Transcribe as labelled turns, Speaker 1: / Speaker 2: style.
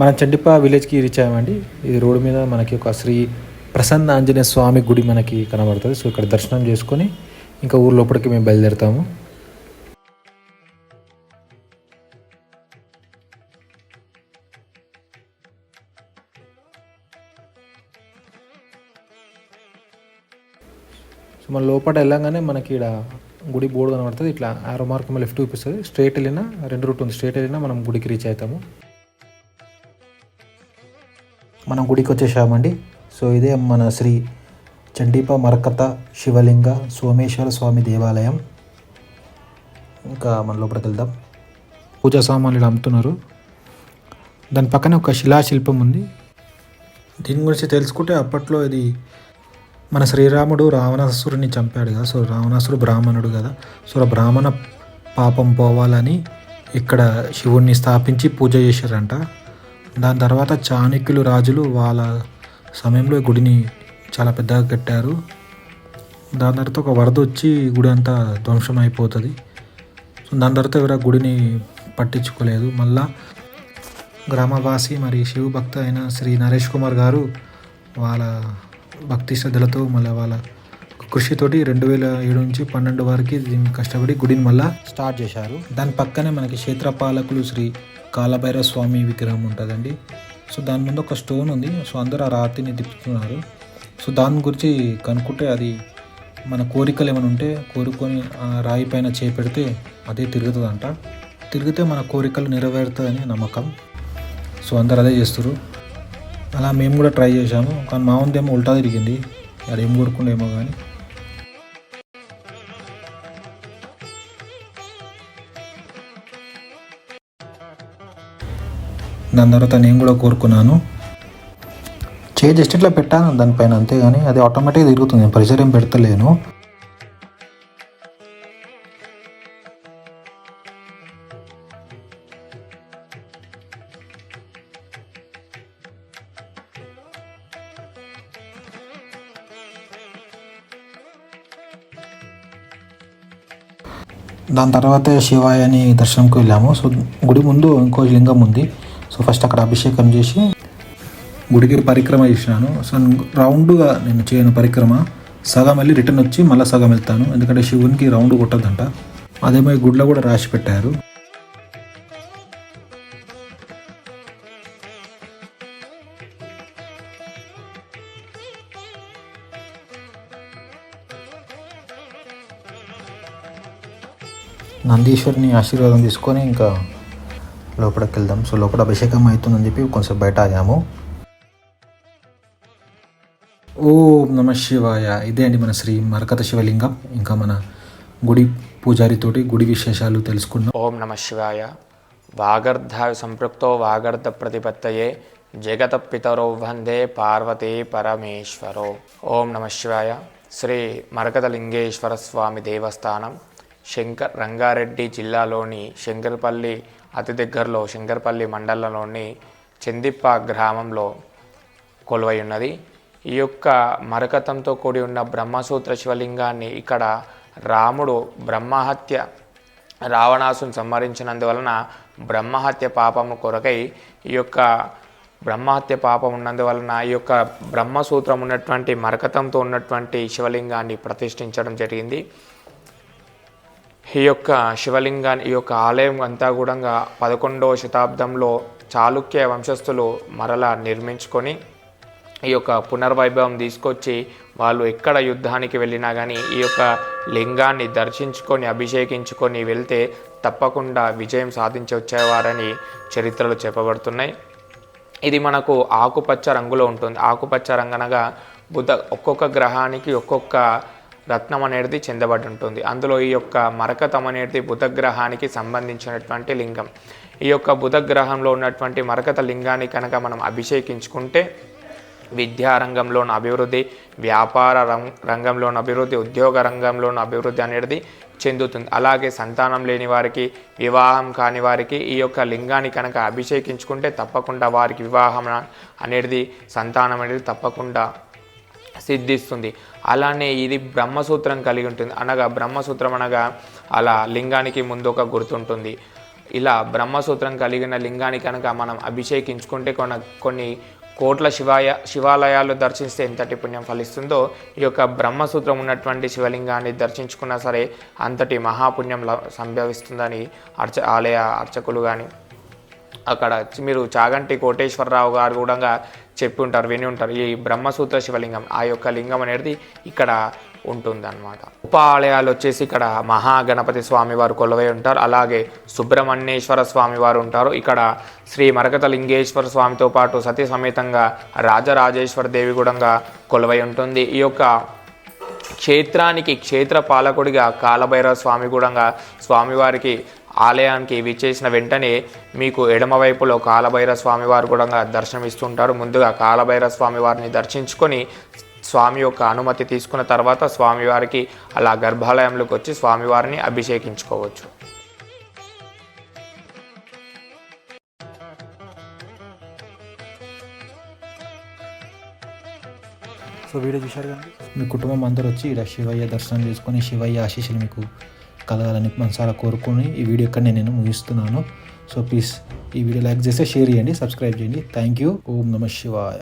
Speaker 1: మనం చండిప విలేజ్కి రీచ్ అయ్యామండి. ఈ రోడ్డు మీద మనకి ఒక శ్రీ ప్రసన్న ఆంజనేయ స్వామి గుడి మనకి కనబడుతుంది. సో ఇక్కడ దర్శనం చేసుకొని ఇంకా ఊరు లోపలికి మేము బయలుదేరుతాము. సో మన లోపల వెళ్ళంగానే మనకి ఇక్కడ గుడి బోర్డు కనబడుతుంది. ఇట్లా ఆరో మార్క్ లెఫ్ట్ చూపిస్తుంది. స్ట్రేట్ వెళ్ళినా రెండు రూట్ ఉంది. స్ట్రేట్ వెళ్ళినా మనం గుడికి రీచ్ అవుతాము. మనం గుడికి వచ్చేసామండి సో ఇదే మన శ్రీ చండీప మరకత శివలింగ సోమేశ్వర స్వామి దేవాలయం. ఇంకా మన లోపలికి వెళ్దాం. పూజా సామాన్లు ఇలా అమ్ముతున్నారు. దాని పక్కన ఒక శిలాశిల్పం ఉంది. దీని గురించి తెలుసుకుంటే అప్పట్లో ఇది మన శ్రీరాముడు రావణాసురుని చంపాడు కదా. సో రావణాసురుడు బ్రాహ్మణుడు కదా. సో ఆ బ్రాహ్మణ పాపం పోవాలని ఇక్కడ శివుణ్ణి స్థాపించి పూజ చేశారంట. దాని తర్వాత చాణక్యులు రాజులు వాళ్ళ సమయంలో గుడిని చాలా పెద్దగా కట్టారు. దాని తర్వాత ఒక వరద వచ్చి గుడి అంతా ధ్వంసం అయిపోతుంది. సో దాని తర్వాత ఎవరు గుడిని పట్టించుకోలేదు. మళ్ళా గ్రామవాసి మరి శివ భక్త అయిన శ్రీ నరేష్ కుమార్ గారు వాళ్ళ భక్తి శ్రద్ధలతో మళ్ళీ వాళ్ళ కృషితోటి రెండు వేల ఏడు నుంచి పన్నెండు వరకు దీన్ని కష్టపడి గుడిని మళ్ళీ స్టార్ట్ చేశారు. దాని పక్కనే మనకి క్షేత్రపాలకులు శ్రీ కాలభైరవ స్వామి విగ్రహం ఉంటుందండి. సో దాని ముందు ఒక స్టోన్ ఉంది. సో అందరూ ఆ రాతిని తిప్పుతున్నారు. సో దాని గురించి కనుక్కుంటే అది మన కోరికలు ఏమైనా ఉంటే కోరుకొని ఆ రాయి పైన చేపెడితే అదే తిరుగుతుందంట. తిరిగితే మన కోరికలు నెరవేరుతుందని నమ్మకం. సో అందరు అదే చేస్తారు అలా మేము కూడా ట్రై చేశాము. కానీ మా ఉందేమో ఉల్టా తిరిగింది. అది ఏం కోరుకుండేమో కానీ. దాని తర్వాత నేను కూడా కోరుకున్నాను. చేయి జస్ట్ ఇట్లా పెట్టాను దానిపైన అంతే కానీ అది ఆటోమేటిక్గా తిరుగుతుంది. నేను ప్రెషర్ ఏం పెడతలేను. దాని తర్వాత శివాయని దర్శనంకి వెళ్ళాము. సో గుడి ముందు ఇంకో లింగం ఉంది. సో ఫస్ట్ అక్కడ అభిషేకం చేసి గుడికి పరిక్రమ చేసినాను. సో రౌండ్గా నేను చేయను పరిక్రమ. సగం వెళ్ళి రిటర్న్ వచ్చి మళ్ళీ సగం వెళ్తాను. ఎందుకంటే శివునికి రౌండ్ కొట్టద్దంట అదేమో ఈ గుడిలో కూడా రాసి పెట్టారు. నందీశ్వరిని ఆశీర్వాదం తీసుకొని ఇంకా లోపలికి వెళ్దాం సో లోపల అభిషేకం అవుతుందని చెప్పి కొంచెం బయట ఆగాము. ఓం నమ శివాయ. ఇదే అండి మన శ్రీ మరకత శివలింగం. ఇంకా మన గుడి పూజారితోటి గుడి విశేషాలు తెలుసుకున్నాం
Speaker 2: ఓం నమ శివాయ. వాగర్ధ సంపృక్తో వాగర్ధ ప్రతిపత్తయే జగత పితరో వందే పార్వతీ పరమేశ్వరో. ఓం నమ శివాయ. శ్రీ మరకతలింగేశ్వర స్వామి దేవస్థానం శంకర్ రంగారెడ్డి జిల్లాలోని శంకర్పల్లి అతి దగ్గరలో శంకర్పల్లి మండలంలోని చందిప్ప గ్రామంలో కొలువై ఉన్నది. ఈ యొక్క మరకతంతో కూడి ఉన్న బ్రహ్మసూత్ర శివలింగాన్ని ఇక్కడ రాముడు బ్రహ్మహత్య రావణాసును సంహరించినందువలన బ్రహ్మహత్య పాపము కొరకై ఈ యొక్క బ్రహ్మహత్య పాపం ఉన్నందువలన ఈ యొక్క బ్రహ్మసూత్రం ఉన్నటువంటి మరకతంతో ఉన్నటువంటి శివలింగాన్ని ప్రతిష్ఠించడం జరిగింది. ఈ యొక్క శివలింగాన్ని ఈ యొక్క ఆలయం అంతా కూడా పదకొండవ శతాబ్దంలో చాళుక్య వంశస్థులు మరలా నిర్మించుకొని ఈ యొక్క పునర్వైభవం తీసుకొచ్చి వాళ్ళు ఎక్కడ యుద్ధానికి వెళ్ళినా కానీ ఈ యొక్క లింగాన్ని దర్శించుకొని అభిషేకించుకొని వెళ్తే తప్పకుండా విజయం సాధించి వచ్చేవారని చరిత్రలు చెప్పబడుతున్నాయి. ఇది మనకు ఆకుపచ్చ రంగులో ఉంటుంది. ఆకుపచ్చ రంగు అనగా బుధ ఒక్కొక్క గ్రహానికి ఒక్కొక్క రత్నం అనేది చెందబడి ఉంటుంది. అందులో ఈ యొక్క మరకతం అనేది బుధగ్రహానికి సంబంధించినటువంటి లింగం. ఈ యొక్క బుధగ్రహంలో ఉన్నటువంటి మరకత లింగాన్ని కనుక మనం అభిషేకించుకుంటే విద్యారంగంలోని అభివృద్ధి వ్యాపార రం రంగంలోని అభివృద్ధి ఉద్యోగ రంగంలోని అభివృద్ధి అనేది చెందుతుంది. అలాగే సంతానం లేని వారికి వివాహం కాని వారికి ఈ యొక్క లింగాన్ని కనుక అభిషేకించుకుంటే తప్పకుండా వారికి వివాహం అనేది సంతానం అనేది తప్పకుండా సిద్ధిస్తుంది. అలానే ఇది బ్రహ్మసూత్రం కలిగి ఉంటుంది. అనగా బ్రహ్మసూత్రం అనగా అలా లింగానికి ముందు ఒక గుర్తుంటుంది ఇలా బ్రహ్మసూత్రం కలిగిన లింగానికి కనుక మనం అభిషేకించుకుంటే కొన కొన్ని కోట్ల శివాయ శివాలయాలు దర్శిస్తే ఎంతటి పుణ్యం ఫలిస్తుందో ఈ యొక్క బ్రహ్మసూత్రం ఉన్నటువంటి శివలింగాన్ని దర్శించుకున్నా సరే అంతటి మహాపుణ్యం సంభవిస్తుందని అర్చ ఆలయ అర్చకులు కానీ అక్కడ మీరు చాగంటి కోటేశ్వరరావు గారు కూడా చెప్పి ఉంటారు విని ఉంటారు. ఈ బ్రహ్మసూత్ర శివలింగం ఆ యొక్క లింగం అనేది ఇక్కడ ఉంటుంది అనమాట ఉప ఆలయాలు వచ్చేసి ఇక్కడ మహాగణపతి స్వామి వారు కొలువై ఉంటారు. అలాగే సుబ్రహ్మణ్యేశ్వర స్వామి వారు ఉంటారు. ఇక్కడ శ్రీ మరకత లింగేశ్వర స్వామితో పాటు సతీ సమేతంగా రాజరాజేశ్వర దేవి కూడా కొలువై ఉంటుంది. ఈ యొక్క క్షేత్రానికి క్షేత్ర పాలకుడిగా కాలభైరవ స్వామి కూడా స్వామివారికి ఆలయానికి విచ్చేసిన వెంటనే మీకు ఎడమవైపులో కాలభైరవ స్వామివారు కూడా దర్శనమిస్తుంటారు. ముందుగా కాలభైరవ స్వామివారిని దర్శించుకొని స్వామి యొక్క అనుమతి తీసుకున్న తర్వాత స్వామివారికి అలా గర్భాలయంలోకి వచ్చి స్వామివారిని అభిషేకించుకోవచ్చు.
Speaker 1: సో వీడియో చూశారు కానీ మీ కుటుంబం అందరూ వచ్చి ఇక్కడ శివయ్య దర్శనం చేసుకొని శివయ్య ఆశీస్సులు మీకు కలగాలని మనసారా కోరుకొని ఈ వీడియో ఇక్కడ నేను ముగిస్తున్నాను. సో ప్లీజ్ ఈ వీడియో లైక్ చేస్తే షేర్ చేయండి సబ్స్క్రైబ్ చేయండి. థ్యాంక్ యూ ఓం నమ శివాయ.